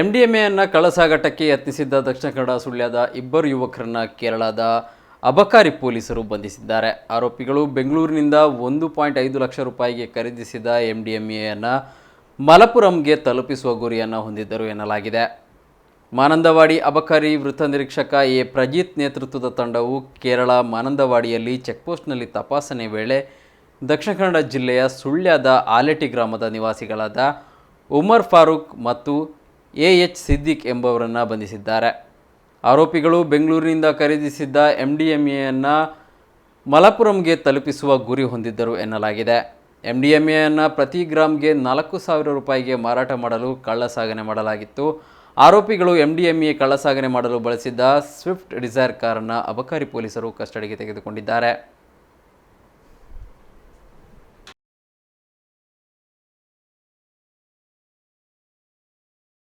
ಎಂಡಿಎಂಎಯನ್ನು ಕಳಸಾಗಟಕ್ಕೆ ಯತ್ನಿಸಿದ್ದ ದಕ್ಷಿಣ ಕನ್ನಡ ಸುಳ್ಯದ ಇಬ್ಬರು ಯುವಕರನ್ನು ಕೇರಳದ ಅಬಕಾರಿ ಪೊಲೀಸರು ಬಂಧಿಸಿದ್ದಾರೆ. ಆರೋಪಿಗಳು ಬೆಂಗಳೂರಿನಿಂದ ಒಂದು ಪಾಯಿಂಟ್ ಐದು ಲಕ್ಷ ರೂಪಾಯಿಗೆ ಖರೀದಿಸಿದ ಎಂ ಡಿ ಎಂ ಎಯನ್ನು ಮಲಪುರಂಗೆ ತಲುಪಿಸುವ ಗುರಿಯನ್ನು ಹೊಂದಿದ್ದರು ಎನ್ನಲಾಗಿದೆ. ಮಾನಂದವಾಡಿ ಅಬಕಾರಿ ವೃತ್ತ ನಿರೀಕ್ಷಕ ಎ. ಪ್ರಜಿತ್ ನೇತೃತ್ವದ ತಂಡವು ಕೇರಳ ಮಾನಂದವಾಡಿಯಲ್ಲಿ ಚೆಕ್ಪೋಸ್ಟ್ನಲ್ಲಿ ತಪಾಸಣೆ ವೇಳೆ ದಕ್ಷಿಣ ಕನ್ನಡ ಜಿಲ್ಲೆಯ ಸುಳ್ಯದ ಆಲೆಟಿ ಗ್ರಾಮದ ನಿವಾಸಿಗಳಾದ ಉಮರ್ ಫಾರೂಕ್ ಮತ್ತು ಎ ಎಚ್ ಸಿದ್ದಿಕ್ ಎಂಬವರನ್ನು ಬಂಧಿಸಿದ್ದಾರೆ. ಆರೋಪಿಗಳು ಬೆಂಗಳೂರಿನಿಂದ ಖರೀದಿಸಿದ್ದ ಎಂ ಡಿ ಎಂ ಎಯನ್ನು ಮಲಪುರಂಗೆ ತಲುಪಿಸುವ ಗುರಿ ಹೊಂದಿದ್ದರು ಎನ್ನಲಾಗಿದೆ. ಎಂ ಡಿ ಎಂ ಎಯನ್ನು ಪ್ರತಿ ಗ್ರಾಮ್ಗೆ ನಾಲ್ಕು ಸಾವಿರ ರೂಪಾಯಿಗೆ ಮಾರಾಟ ಮಾಡಲು ಕಳ್ಳಸಾಗಣೆ ಮಾಡಲಾಗಿತ್ತು. ಆರೋಪಿಗಳು ಎಂ ಡಿ ಎಂ ಎ ಕಳ್ಳಸಾಗಣೆ ಮಾಡಲು ಬಳಸಿದ್ದ ಸ್ವಿಫ್ಟ್ ಡಿಸೈರ್ ಕಾರನ್ನು ಅಬಕಾರಿ ಪೊಲೀಸರು ಕಸ್ಟಡಿಗೆ ತೆಗೆದುಕೊಂಡಿದ್ದಾರೆ.